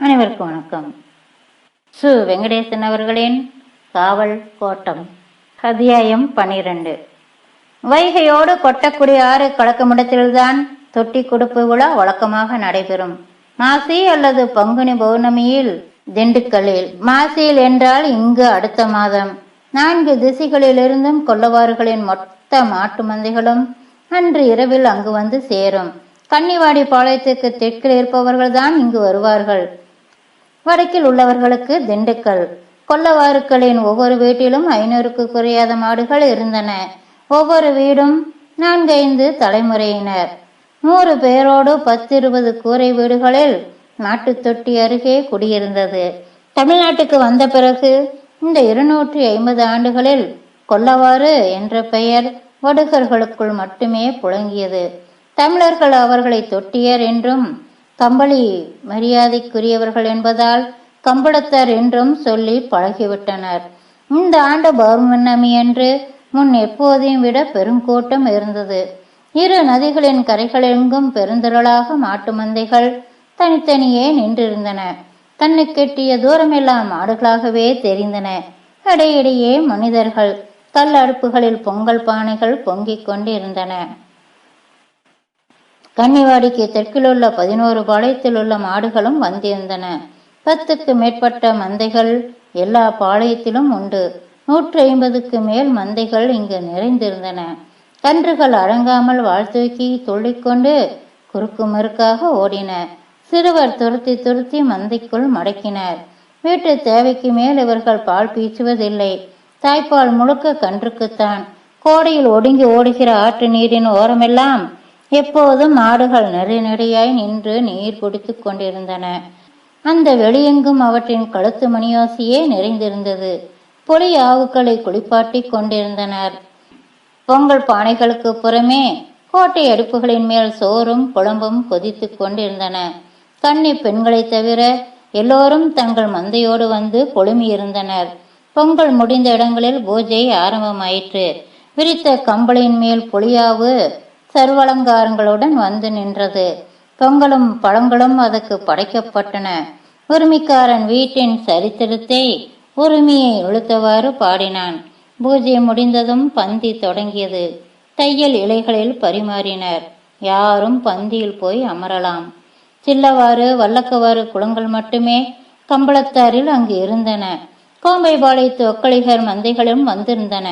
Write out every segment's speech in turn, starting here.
அனைவருக்கும் வணக்கம். சு. வெங்கடேசன் அவர்களின் காவல் கோட்டம் அத்தியாயம் பனிரெண்டு. வைகையோடு கொட்டக்குடி ஆறு கலக்கமிடத்தில்தான் தொட்டி கொடுப்பு விழா வழக்கமாக நடைபெறும். மாசி அல்லது பங்குனி பௌர்ணமியில் திண்டுக்கல்லில். மாசியில் என்றால் இங்கு அடுத்த மாதம். நான்கு திசைகளிலிருந்தும் கொல்லவாறுகளின் மொத்த மாட்டு மந்தைகளும் அன்று இரவில் அங்கு வந்து சேரும். கன்னிவாடி பாளையத்துக்கு தெற்கில் இருப்பவர்கள்தான் இங்கு வருவார்கள். வடக்கில் உள்ளவர்களுக்கு திண்டுக்கல். கொல்லவாருக்களின் ஒவ்வொரு வீட்டிலும் ஐநூறுக்கு குறையாத மாடுகள் இருந்தன. ஒவ்வொரு வீடும் நான்கைந்து தலைமுறையினர். நூறு பேரோடு பத்து இருபது கூரை வீடுகளில் நாட்டு தொட்டி அருகே குடியிருந்தது. தமிழ்நாட்டுக்கு வந்த பிறகு இந்த இருநூற்றி ஐம்பது ஆண்டுகளில் கொல்லவாறு என்ற பெயர் வடுகர்களுக்குள் மட்டுமே புழங்கியது. தமிழர்கள் அவர்களை தொட்டியர் என்றும் கம்பளி மரியாதைக்குரியவர்கள் என்பதால் கம்பளத்தார் என்றும் சொல்லி பழகிவிட்டனர். இந்த ஆண்டு பௌர்ணமி அன்று முன் எப்போதையும் விட பெருங்கூட்டம் இருந்தது. இரு நதிகளின் கரைகளெங்கும் பெருந்திரளாக மாட்டு மந்தைகள் தனித்தனியே நின்றிருந்தன. தன்னை கெட்டிய தூரமெல்லாம் மாடுகளாகவே தெரிந்தன. இடையிடையே மனிதர்கள் கல் அடுப்புகளில் பொங்கல் பானைகள் பொங்கிக் கொண்டிருந்தன. கன்னிவாடிக்கு தெற்கிலுள்ள பதினோரு பாளையத்தில் உள்ள மாடுகளும் வந்திருந்தன. பத்துக்கு மேற்பட்ட மந்தைகள் எல்லா பாளையத்திலும் உண்டு. நூற்றி ஐம்பதுக்கு மேல் மந்தைகள் இங்கு நிறைந்திருந்தன. கன்றுகள் அடங்காமல் வாழ்த்தூக்கி துள்ளிக்கொண்டு குறுக்கு மறுக்காக ஓடின. சிறுவர் துரத்தி துரத்தி மந்தைக்குள் மடக்கினர். வீட்டு தேவைக்கு மேல் இவர்கள் பால் பீச்சுவதில்லை. தாய்ப்பால் முழுக்க கன்றுக்குத்தான். கோடையில் ஒடுங்கி ஓடுகிற ஆற்று நீரின் ஓரமெல்லாம் எப்போதும் மாடுகள் நெறி நெறியாய் நின்று நீர் குடித்துக் கொண்டிருந்தன. அந்த வெளியெங்கும் அவற்றின் கழுத்து மணியோசையே நிறைந்திருந்தது. பொலி ஆவுக்களை குளிப்பாட்டி கொண்டிருந்தனர். பொங்கல் பானைகளுக்கு புறமே கோட்டை அடுப்புகளின் மேல் சோறும் குழம்பும் கொதித்து கொண்டிருந்தன. கன்னி பெண்களை தவிர எல்லோரும் தங்கள் மந்தையோடு வந்து பொழுமியிருந்தனர். பொங்கல் முடிந்த இடங்களில் பூஜை ஆரம்பமாயிற்று. விரித்த கம்பளின் மேல் புளியாவு சர்வலங்காரங்களுடன் வந்து நின்றது. பொங்கலும் பழங்களும் அதுக்கு படைக்கப்பட்டன. உரிமைக்காரன் வீட்டின் சரித்திரத்தை உரிமையை இழுத்தவாறு பாடினான். பூஜை முடிந்ததும் பந்தி தொடங்கியது. தையல் இலைகளில் பரிமாறினர். யாரும் பந்தியில் போய் அமரலாம். சில்லவாறு வல்லக்கவாறு குளங்கள் மட்டுமே கம்பளத்தாரில் அங்கு இருந்தன. கோம்பைபாளையத்து ஒக்களிகர் மந்தைகளும் வந்திருந்தன.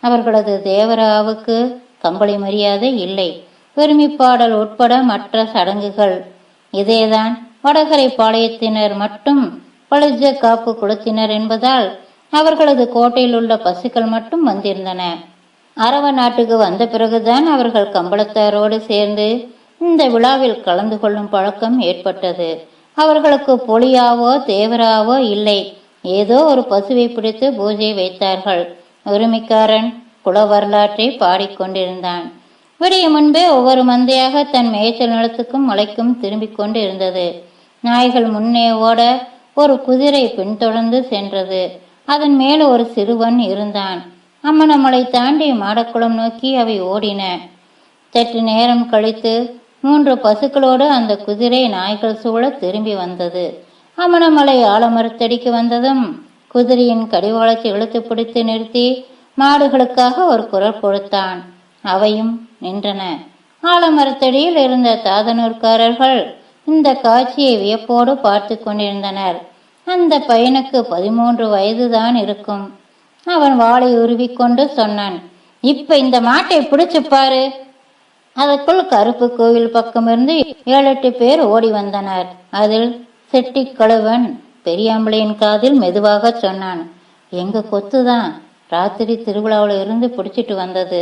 அவர்களது தேவராவுக்கு கம்பளி மரியாதை இல்லை. பெருமிப்பாடல் உட்பட மற்ற சடங்குகள். இதேதான் வடகரை பாளையத்தினர் மட்டும் பழுஜ காப்பு குளத்தினர் என்பதால் அவர்களது கோட்டையில் உள்ள பசுக்கள் மட்டும் வந்திருந்தன. அரவ நாட்டுக்கு வந்த பிறகுதான் அவர்கள் கம்பளத்தாரோடு சேர்ந்து இந்த விழாவில் கலந்து கொள்ளும் பழக்கம் ஏற்பட்டது. அவர்களுக்கு பொலியாவோ தேவராவோ இல்லை. ஏதோ ஒரு பசுவை பிடித்து பூஜை வைத்தார்கள். உரிமைக்காரன் குல வரலாற்றை பாடிக்கொண்டிருந்தான் விடிய முன்பே ஒவ்வொரு மந்தையாக தன் மேய்ச்சல் நிலத்துக்கும் மலைக்கும் திரும்பிக் கொண்டு இருந்தது நாய்கள் முன்னே ஓட ஒரு குதிரை பின்தொடர்ந்து சென்றது. அதன் மேல் ஒரு சிறுவன் இருந்தான். அம்மனமலை தாண்டி மாடக்குளம் நோக்கி அவை ஓடின. சற்று நேரம் கழித்து மூன்று பசுக்களோடு அந்த குதிரை நாய்கள் சூழ திரும்பி வந்தது. அம்மனமலை ஆலமரத்தடிக்கு வந்ததும் குதிரையின் கடிவாளத்தை இழுத்து பிடித்து நிறுத்தி மாடுகளுக்காக ஒரு குரல் கொடுத்தான். அவையும் நின்றன. ஆலமரத்தடியில் இருந்த தாதனூர்காரர்கள் இந்த காட்சியை வியப்போடு பார்த்து கொண்டிருந்தனர். அந்த பையனுக்கு பதிமூன்று வயதுதான் இருக்கும். அவன் வாளை உருவிக்கொண்டு சொன்னான் இப்ப இந்த மாட்டை பிடிச்சு பாரு. அதற்குள் கருப்பு கோவில் பக்கமிருந்து ஏழு எட்டு பேர் ஓடி வந்தனர். அதில் செட்டி கழுவன் பெரியாம்பளையின் காதில் மெதுவாக சொன்னான் எங்க கொத்துதான்? ராத்திரி திருவிழாவில் இருந்து பிடிச்சிட்டு வந்தது.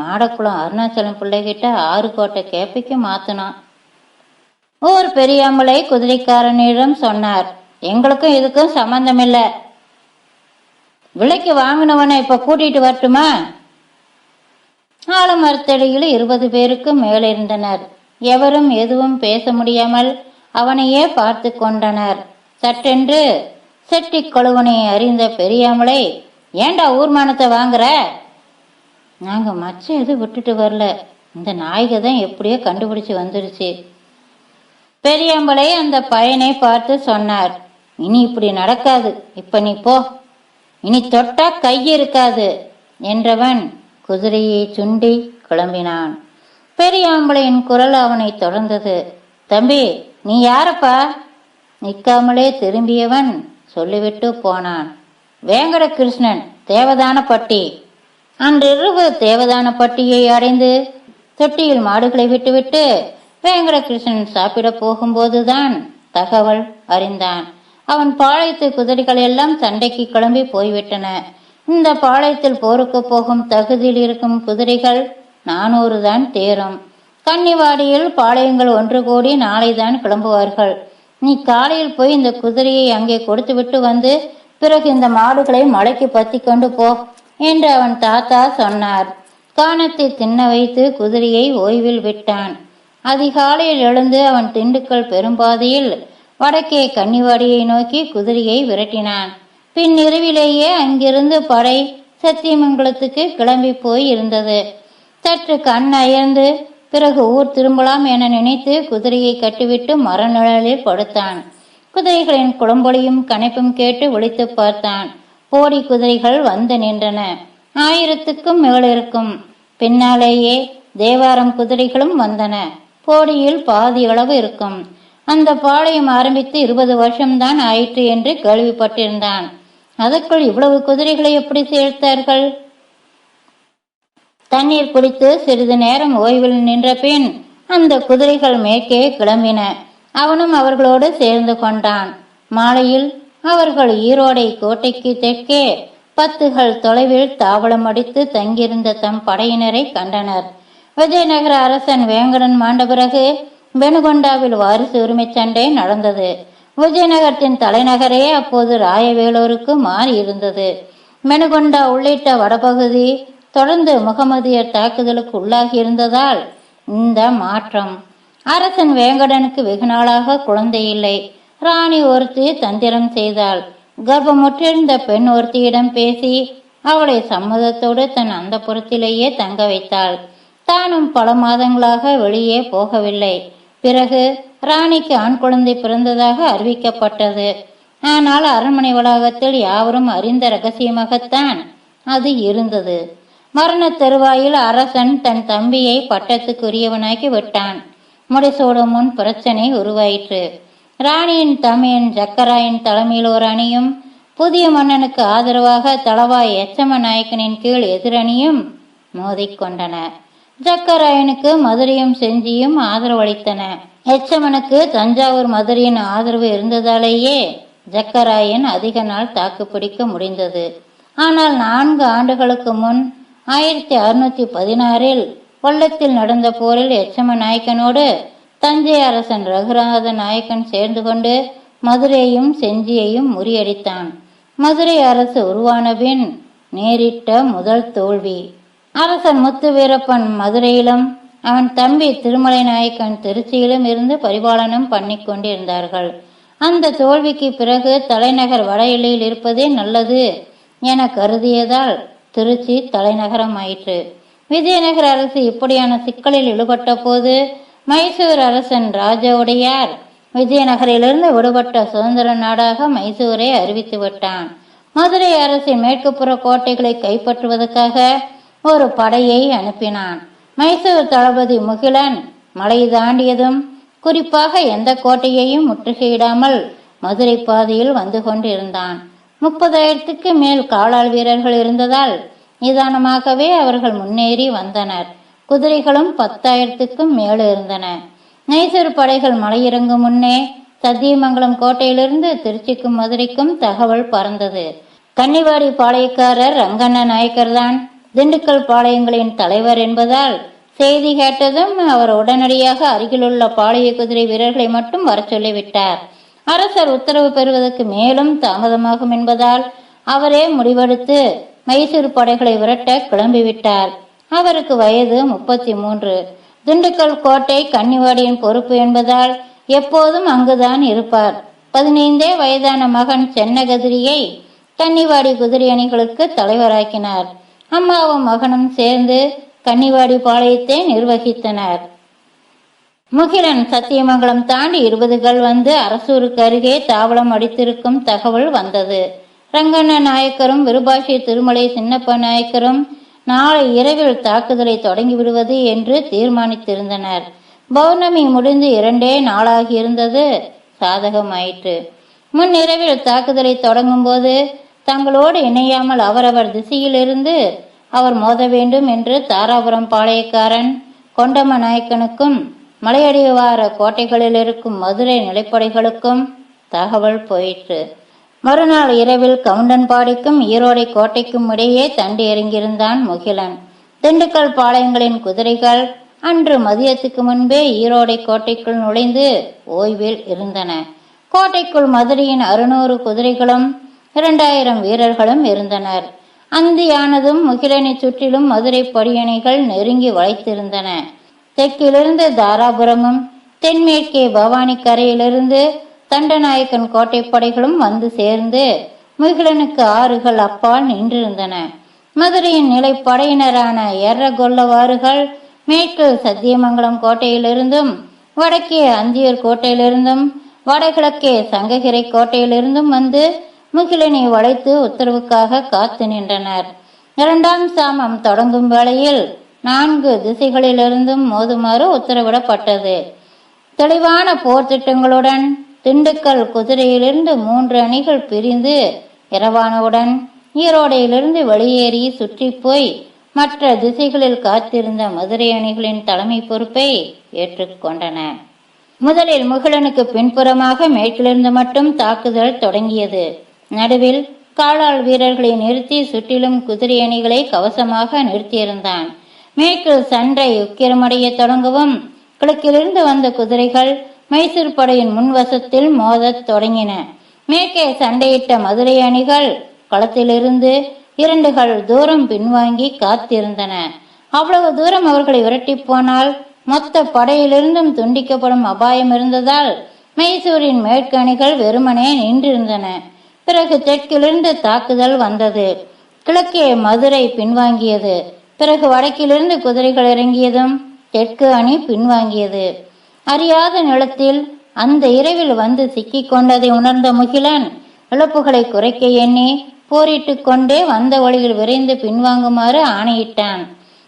மாடக்குளம் அருணாச்சலம் பிள்ளைகிட்ட ஆறு கோட்டை கேப்பைக்கு மாத்தினான். ஊர் பெரியாம்பளை குதிரைக்காரனிடம் சொன்னார் எங்களுக்கும் இதுக்கும் சம்பந்தம் இல்ல விலைக்கு வாங்கினவனை இப்ப கூட்டிட்டு வரட்டுமா? ஆலமரத்தடியில் இருபது பேருக்கு மேலிருந்தனர் எவரும் எதுவும் பேச முடியாமல் அவனையே பார்த்து கொண்டனர். சட்டென்று செட்டி கொழுவனை அறிந்த பெரியாமலை ஏண்டா ஊர்மானத்தை வாங்குற? நாங்க மச்சம் எதுவும் விட்டுட்டு வரல. இந்த நாய்கை தான் எப்படியோ கண்டுபிடிச்சு வந்துருச்சு. பெரியம்பளை அந்த பையனை பார்த்து சொன்னார் இனி இப்படி நடக்காது. இப்ப நீ போ. இனி தொட்டா கை இருக்காது. என்றவன் குதிரையை சுண்டி கிளம்பினான். பெரியாம்பளையின் குரல் அவனை தொடர்ந்தது. தம்பி நீ யாரப்பா? நிற்காமலே திரும்பியவன் சொல்லிவிட்டு போனான். வேங்கடகிருஷ்ணன் தேவதானப்பட்டி அன்றிரவு தேவதானப்பட்டியை அடைந்து தொட்டியில் மாடுகளை விட்டுவிட்டு வேங்கடகிருஷ்ணன் சாப்பிட போகும்போதுதான் தகவல் அறிந்தான். அவன் பாளையத்து குதிரைகள் எல்லாம் சண்டைக்கு கிளம்பி போய்விட்டன. இந்த பாளையத்தில் போருக்கு போகும் தகுதியில் இருக்கும் குதிரைகள் நானூறு தான் தேரும். கன்னிவாடியில் பாளையங்கள் ஒன்று கூடி நாளைதான் கிளம்புவார்கள். நீ காலையில் போய் இந்த குதிரையை அங்கே கொடுத்துவிட்டு வந்து பிறகு இந்த மாடுகளை மலைக்கு பத்தி கொண்டு போ என்று அவன் தாத்தா சொன்னார். கானத்தை தின்ன வைத்து குதிரையை ஓய்வில் விட்டான். அதிகாலையில் எழுந்து அவன் திண்டுக்கல் பெரும்பாதையில் வடக்கே கன்னிவாடியை நோக்கி குதிரையை விரட்டினான். பின் இரவிலேயே அங்கிருந்து படை சத்தியமங்கலத்துக்கு கிளம்பி போய் இருந்தது. சற்று கண் அயர்ந்து பிறகு ஊர் திரும்பலாம் என நினைத்து குதிரையை கட்டிவிட்டு மரநிழலில் படுத்தான். குதிரைகளின் குளம்பொலியும் கனைப்பும் கேட்டு ஒழித்து பார்த்தான். போடி குதிரைகள் வந்து நின்றன. ஆயிரத்துக்கும் மேலிருக்கும் பின்னாலேயே தேவாரம் குதிரைகளும் வந்தன. போடியில் பாதி அளவு இருக்கும். அந்த பாளையம் ஆரம்பித்து இருபது வருஷம்தான் ஆயிற்று என்று கேள்விப்பட்டிருந்தான். அதற்குள் இவ்வளவு குதிரைகளை எப்படி சேர்த்தார்கள்? தண்ணீர் குடித்து சிறிது நேரம் ஓய்வில் நின்ற பின் அந்த குதிரைகள் மேற்கே கிளம்பின. அவனும் அவர்களோடு சேர்ந்து கொண்டான். மாலையில் அவர்கள் ஈரோடை கோட்டைக்கு தெற்கே பத்துகள் தொலைவில் தாவளம் அடித்து தங்கியிருந்த தம் படையினரை கண்டனர். விஜயநகர அரசன் வேங்கடன் மாண்ட பிறகு வெணுகொண்டாவில் வாரிசு உரிமை சண்டை நடந்தது. விஜயநகரத்தின் தலைநகரே அப்போது ராயவேலூருக்கு மாறி இருந்தது. மெனுகொண்டா உள்ளிட்ட வடபகுதி தொடர்ந்து முகமதியர் தாக்குதலுக்கு உள்ளாகி இருந்ததால் இந்த மாற்றம் அரசன் வேங்கடனுக்கு வெகு நாளாக குழந்தை இல்லை. ராணி ஒருத்தி தந்திரம் செய்தாள். கர்ப்பமுற்றிருந்த பெண் ஒருத்தியிடம் பேசி அவளை சம்மதத்தோடு தன் அந்த புறத்திலேயே தங்க வைத்தாள். தானும் பல மாதங்களாக வெளியே போகவில்லை. பிறகு ராணிக்கு ஆண் குழந்தை பிறந்ததாக அறிவிக்கப்பட்டது. ஆனால் அரண்மனை வளாகத்தில் யாவரும் அறிந்த ரகசியமாகத்தான் அது இருந்தது. மரண தருவாயில் அரசன் தன் தம்பியை பட்டத்துக்குரியவனாக்கி விட்டான். முடிசூடும் முன் பிரச்சனை உருவாயிற்று. ராணியின் தமையன் ஜக்கராயின் தலைமையில் ஒரு அணியும் புதிய மன்னனுக்கு ஆதரவாக தளவாய் எச்சம நாயக்கனின் கீழ் எதிரணியும் மோதிக்கொண்டன ஜக்கராயனுக்கு மதுரையும் செஞ்சியும் ஆதரவளித்தன. எச்சமனுக்கு தஞ்சாவூர் மதுரையின் ஆதரவு இருந்ததாலேயே ஜக்கராயன் அதிக நாள் தாக்குப்பிடிக்க முடிந்தது. ஆனால் நான்கு ஆண்டுகளுக்கு முன் ஆயிரத்தி அறுநூத்தி பதினாறில் பள்ளத்தில் நடந்த போரில் எச்சம நாயக்கனோடு தஞ்சை அரசன் ரகுநாத நாயக்கன் சேர்ந்து கொண்டு மதுரையும் செஞ்சியையும் முறியடித்தான். மதுரை அரசு உருவான பின் நேரிட்ட முதல் தோல்வி. அரசன் முத்து வீரப்பன் மதுரையிலும் அவன் தம்பி திருமலை நாயக்கன் திருச்சியிலும் இருந்து பரிபாலனம் பண்ணி கொண்டிருந்தார்கள். அந்த தோல்விக்கு பிறகு தலைநகர் வட எல்லையில் இருப்பதே நல்லது என கருதியதால் திருச்சி தலைநகரம் ஆயிற்று விஜயநகர அரசு இப்படியான சிக்கலில் ஈடுபட்ட போது மைசூர் அரசன் ராஜவுடையார் விஜயநகரிலிருந்து விடுபட்ட சுதந்திர நாடாக மைசூரை அறிவித்து விட்டான். மதுரை அரசின் மேற்குப்புற கோட்டைகளை கைப்பற்றுவதற்காக ஒரு படையை அனுப்பினான். மைசூர் தளபதி முகிலன் மலை தாண்டியதும் குறிப்பாக எந்த கோட்டையையும் முற்றுகையிடாமல் மதுரை பாதையில் வந்து கொண்டிருந்தான். முப்பதாயிரத்துக்கு மேல் காலாள் வீரர்கள் இருந்ததால் நிதானமாகவே அவர்கள் முன்னேறி வந்தனர். குதிரைகளும் பத்தாயிரத்துக்கும் மேல் இருந்தன. நைசர் படைகள் மலையிறங்கும் முன்னே சத்தியமங்கலம் கோட்டையிலிருந்து திருச்சிக்கும் மதுரைக்கும் தகவல் பறந்தது. கன்னிவாடி பாளையக்காரர் ரங்கண்ண நாயக்கர் தான் திண்டுக்கல் பாளையங்களின் தலைவர் என்பதால் செய்தி கேட்டதும் அவர் உடனடியாக அருகிலுள்ள பாளைய குதிரை வீரர்களை மட்டும் வர சொல்லிவிட்டார். அரசர் உத்தரவு பெறுவதற்கு மேலும் தாமதமாகும் என்பதால் அவரே முடிவெடுத்து மைசூர் படைகளை விரட்ட கிளம்பிவிட்டார். அவருக்கு வயது முப்பத்தி மூன்று திண்டுக்கல் கோட்டை கன்னிவாடியின் பொறுப்பு என்பதால் எப்போதும் அங்குதான் இருப்பார். பதினைந்தே வயதான மகன் சென்னகதிரியை கன்னிவாடி குதிரை அணிகளுக்கு தலைவராக்கினார். அம்மாவும் மகனும் சேர்ந்து கன்னிவாடி பாளையத்தை நிர்வகித்தனர். முகிலன் சத்தியமங்கலம் தாண்டி இருபதுகள் வந்து அரசூருக்கு அருகே தாவளம் அடித்திருக்கும் தகவல் வந்தது. ரங்கண்ண நாயக்கரும் விருபாஷி திருமலை சின்னப்ப நாயக்கரும் நாளை இரவில் தாக்குதலை தொடங்கி விடுவது என்று தீர்மானித்திருந்தனர். பௌர்ணமி முடிந்து இரண்டே நாளாகியிருந்தது சாதகமாயிற்று. முன் இரவில் தாக்குதலை தொடங்கும் போது தங்களோடு இணையாமல் அவரவர் திசையிலிருந்து அவர் மோத வேண்டும் என்று தாராபுரம் பாளையக்காரன் கொண்டம நாயக்கனுக்கும் மலையடிவார கோட்டைகளில் இருக்கும் மதுரை நிலைப்படைகளுக்கும் தகவல் போயிற்று. மறுநாள் இரவில் கவுண்டன்பாடிக்கும் ஈரோடை கோட்டைக்கும் இடையே தண்டி இறங்கியிருந்தான் முகிலன். திண்டுக்கல் பாளையங்களின் குதிரைகள் அன்று மதியத்துக்கு முன்பே ஈரோடை கோட்டைக்குள் நுழைந்து ஓய்வில் இருந்தன. கோட்டைக்குள் மதுரையின் அறுநூறு குதிரைகளும் இரண்டாயிரம் வீரர்களும் இருந்தனர். அந்தியானதும் முகிலனை சுற்றிலும் மதுரை படியணைகள் நெருங்கி வளைத்திருந்தன. தெற்கிலிருந்து தாராபுரமும் தென்மேற்கே பவானி கரையிலிருந்து தண்டநாயக்கன் கோட்டை படைகளும் வந்து சேர்ந்து முகிலனுக்கு ஆறுகள் அப்பால் நின்றிருந்தன. மதுரையின் நிலைப்படையினரான எர்ர கொல்லவாறுகள் மேற்கு சத்தியமங்கலம் கோட்டையிலிருந்தும் வடக்கே அந்தியூர் கோட்டையிலிருந்தும் வடகிழக்கே சங்ககிரை கோட்டையிலிருந்தும் வந்து முகிலனை வளைத்து உத்தரவுக்காக காத்து நின்றனர். இரண்டாம் சாமம் தொடங்கும் வேளையில் நான்கு திசைகளிலிருந்தும் மோதுமாறு உத்தரவிடப்பட்டது. தெளிவான போர் திட்டங்களுடன் திண்டுக்கல் குதிரையிலிருந்து மூன்று அணிகள் பிரிந்து இரவானவுடன் ஈரோடையிலிருந்து வெளியேறி சுற்றி போய் மற்ற திசைகளில் காத்திருந்த மதுரை அணிகளின் தலைமை பொறுப்பை ஏற்றுக்கொண்டன முதலில் முகிலனுக்கு பின்புறமாக மேற்கிலிருந்து மட்டும் தாக்குதல் தொடங்கியது. நடுவில் காலால் வீரர்களை நிறுத்தி சுற்றிலும் குதிரை அணிகளை கவசமாக நிறுத்தியிருந்தான். மேற்கில் சண்டை உக்கிரமடைய தொடங்கவும் கிழக்கிலிருந்து வந்த குதிரைகள் மைசூர் படையின் முன்வசத்தில் மோதத் தொடங்கின. மேற்கே சண்டையிட்ட மதுரை அணிகள் களத்திலிருந்து இரண்டுகள் தூரம் பின்வாங்கி காத்திருந்தன. அவ்வளவு தூரம் அவர்களை விரட்டி போனால் மொத்த படையிலிருந்தும் துண்டிக்கப்படும் அபாயம் இருந்ததால் மைசூரின் மேற்கு அணிகள் வெறுமனே நின்றிருந்தன. பிறகு தெற்கிலிருந்து தாக்குதல் வந்தது. கிழக்கே மதுரை பின்வாங்கியது. பிறகு வடக்கிலிருந்து குதிரைகள் இறங்கியதும் தெற்கு அணி பின்வாங்கியது. அறியாத நிலத்தில் அந்த இரவில் வந்து சிக்கிக் கொண்டதை உணர்ந்த முகிலன் இழப்புகளை குறைக்க எண்ணி போரிட்டு கொண்டே வந்த வழியில் விரைந்து பின்வாங்குமாறு ஆணையிட்டான்.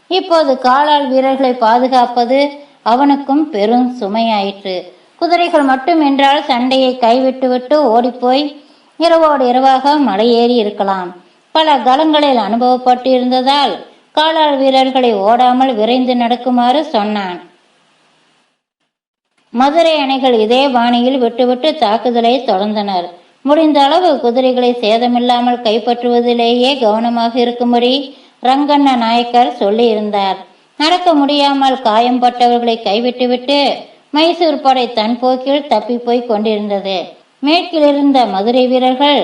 இப்போது காலால் வீரர்களை பாதுகாப்பது அவனுக்கும் பெரும் சுமையாயிற்று. குதிரைகள் மட்டும் என்றால் சண்டையை கைவிட்டுவிட்டு ஓடிப்போய் இரவோடு இரவாக மலையேறி இருக்கலாம். பல கலங்களில் அனுபவப்பட்டு இருந்ததால் காலால் வீரர்களை ஓடாமல் விரைந்து நடக்குமாறு சொன்னான். மதுரை அணைகள் இதே பாணியில் விட்டுவிட்டு தாக்குதலை தொடர்ந்தனர். முடிந்த அளவு குதிரைகளை சேதமில்லாமல் கைப்பற்றுவதிலேயே கவனமாக இருக்கும்படி ரங்கண்ண நாயக்கர் சொல்லியிருந்தார். நடக்க முடியாமல் காயம்பட்டவர்களை கைவிட்டுவிட்டு மைசூர் படை தன் போக்கில் தப்பி போய் கொண்டிருந்தது. மேற்கில் இருந்த மதுரை வீரர்கள்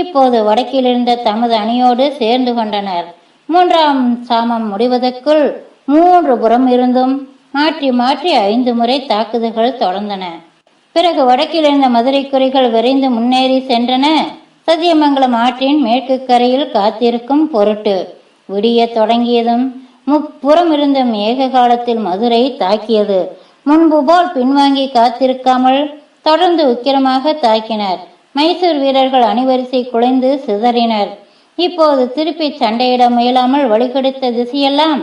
இப்போது வடக்கிலிருந்த தமது அணியோடு சேர்ந்து கொண்டனர். மூன்றாம் சாமம் முடிவதற்குள் மூன்று புறம் இருந்தும் மாற்றி மாற்றி ஐந்து முறை தாக்குதல்கள் தொடர்ந்தன. பிறகு வடக்கில் இருந்த மதுரை குறைகள் விரைந்து முன்னேறி சென்றன. சத்தியமங்கலம் ஆற்றின் மேற்கு கரையில் காத்திருக்கும் பொருட்டு விடிய தொடங்கியதும் முப்புறம் இருந்தும் ஏக காலத்தில் மதுரை தாக்கியது. முன்பு போல் பின்வாங்கி காத்திருக்காமல் தொடர்ந்து உக்கிரமாக தாக்கினர். மைசூர் வீரர்கள் அணிவரிசை குலைந்து சிதறினர். இப்போது திருப்பி சண்டையிட முயலாமல் வழிகெடுத்த திசையெல்லாம்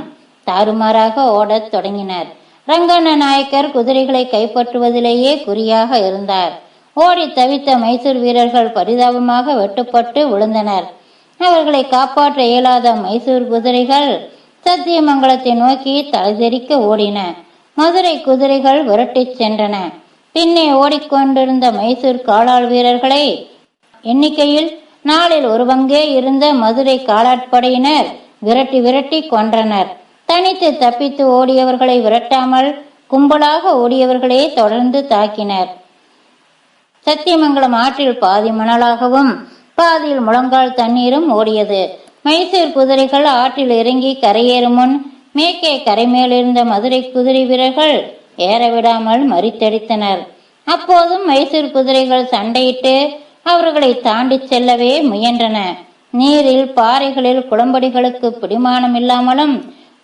தாறுமாறாக ஓடத் தொடங்கினர். ரங்கண்ண நாயக்கர் குதிரைகளை கைப்பற்றுவதிலேயே குறியாக இருந்தார். ஓடி தவித்த மைசூர் வீரர்கள் பரிதாபமாக வெட்டுப்பட்டு விழுந்தனர். அவர்களை காப்பாற்ற இயலாத மைசூர் குதிரைகள் சத்தியமங்கலத்தை நோக்கி தலைதெறிக்க ஓடின. மதுரை குதிரைகள் விரட்டிச் சென்றன. பின்னே ஓடிக்கொண்டிருந்த மைசூர் காலாள் வீரர்களை எண்ணிக்கையில் நாளில் ஒரு பங்கே இருந்த மதுரை காலாட்படையினர் விரட்டி விரட்டி கொன்றனர். தனித்து தப்பித்து ஓடியவர்களை விரட்டாமல் கும்பலாக ஓடியவர்களே தொடர்ந்து தாக்கினர். சத்தியமங்கலம் ஆற்றில் பாதி மணலாகவும் பாதியில் முழங்கால் தண்ணீரும் ஓடியது. மைசூர் குதிரைகள் ஆற்றில் இறங்கி கரையேறும் முன் மேற்கே கரை மேலிருந்த மதுரை குதிரை வீரர்கள் ஏறவிடாமல் மறித்தடித்தனர். அப்போதும் மைசூர் குதிரைகள் சண்டையிட்டு அவர்களை தாண்டி செல்லவே முயன்றன. நீரில் பாறைகளில் குளம்படிகளுக்கு பிடிமானம் இல்லாமலும்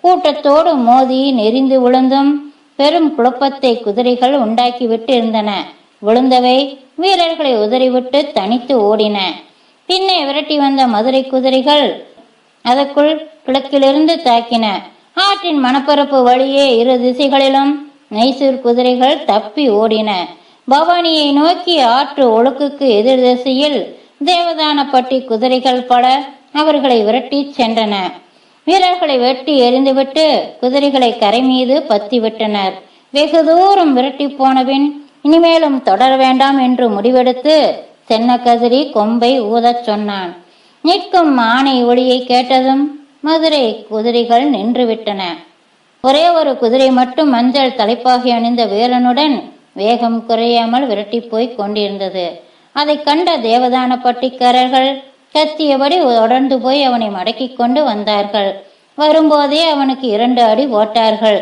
கூட்டத்தோடு மோதி நெறிந்து விழுந்தும் பெரும் குழப்பத்தை குதிரைகள் உண்டாக்கிவிட்டு இருந்தன விழுந்தவை வீரர்களை உதறிவிட்டு தனித்து ஓடின. பின்னே விரட்டி வந்த மதுரை குதிரைகள் அதற்குள் கிழக்கிலிருந்து தாக்கின. ஆற்றின் மணப்பரப்பு வழியே இரு திசைகளிலும் மைசூர் குதிரைகள் தப்பி ஓடின. பவானியை நோக்கி ஆற்று ஒழுக்குக்கு எதிர் திசையில் தேவதானப்பட்டி குதிரைகள் பல அவர்களை விரட்டிச் சென்றன. வீரர்களை வெட்டி எறிந்துவிட்டு குதிரைகளை கரை மீது பத்தி விட்டனர் வெகு தூரம் விரட்டி போனபின் இனிமேலும் தொடர வேண்டாம் என்று முடிவெடுத்து சென்னக்கதிரி கொம்பை ஊதச் சொன்னான். நிற்கும் ஆணை ஒளியை கேட்டதும் மதுரை குதிரைகள் நின்றுவிட்டன. ஒரே ஒரு குதிரை மட்டும் மஞ்சள் தலைப்பாகி அணிந்த வீரனுடன் வேகம் குறையாமல் விரட்டி போய் கொண்டிருந்தது. அதை கண்ட தேவதான பட்டிக்காரர்கள் கத்தியபடி தொடர்ந்து போய் அவனை மடக்கி கொண்டு வந்தார்கள். வரும்போதே அவனுக்கு இரண்டு அடி ஓட்டார்கள்.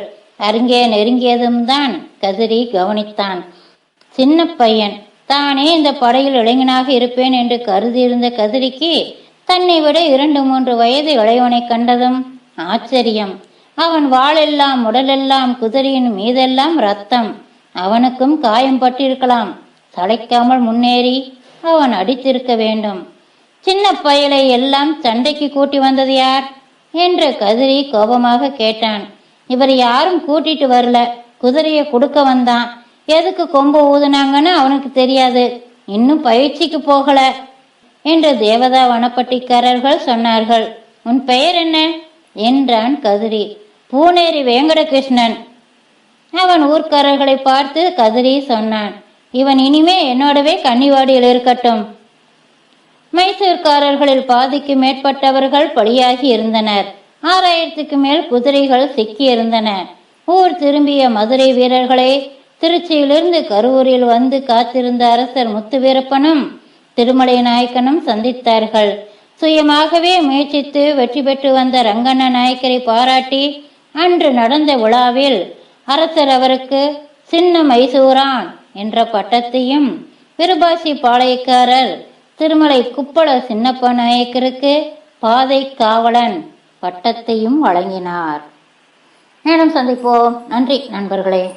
அருங்கே நெருங்கியதும் தான் கதிரி கவனித்தான். சின்ன பையன் தானே இந்த படையில் இளைஞனாக இருப்பேன் என்று கருதியிருந்த கதிரிக்கு தன்னை விட இரண்டு மூன்று வயது இளையவனை கண்டதும் ஆச்சரியம். அவன் வாளெல்லாம் உடலெல்லாம் குதிரையின் மீதெல்லாம் ரத்தம் அவனுக்கும் காயம் பட்டிருக்கலாம். சளைக்காமல் முன்னேறி அவன் அடித்திருக்க வேண்டும். சின்ன பயலை எல்லாம் சண்டைக்கு கூட்டி வந்தது யார்? என்று கதிரி கோபமாக கேட்டான். இவர் யாரும் கூட்டிட்டு வரல. குதிரையை கொடுக்க வந்தான். எதுக்கு கொம்பு ஊதுனாங்கன்னு அவனுக்கு தெரியாது. இன்னும் பயிற்சிக்கு போகல என்று தேவதா வனப்பட்டிக்காரர்கள் சொன்னார்கள். உன் பெயர் என்ன? என்றான் கதிரி. பூனேரி வேங்கடகிருஷ்ணன். அவன் ஊர்க்காரர்களை பார்த்து கதிரி சொன்னான். இவன் இனிமே என்னோடவே கன்னிவாடியில் இருக்கட்டும். மைசூர்காரர்களில் பாதிக்கு மேற்பட்டவர்கள் பலியாகி இருந்தனர். ஆறாயிரத்துக்கு மேல் குதிரைகள் சிக்கியிருந்தன ஊர் திரும்பிய மதுரை வீரர்களை திருச்சியிலிருந்து கரூரில் வந்து காத்திருந்த அரசர் முத்துவீரப்பனும் திருமலை நாயக்கனும் சந்தித்தார்கள். சுயமாகவே முயற்சித்து வெற்றி பெற்று வந்த ரங்கண்ண நாயக்கரை பாராட்டி அன்று நடந்த விழாவில் அரசர் அவருக்கு சின்ன மைசூரான் என்ற பட்டத்தையும் விருபாசி பாளையக்காரர் திருமலை குப்பள சின்னப்ப நாயக்கருக்கு பாதை காவலன் பட்டத்தையும் வழங்கினார். மேலும் சந்திப்போம். நன்றி நண்பர்களே.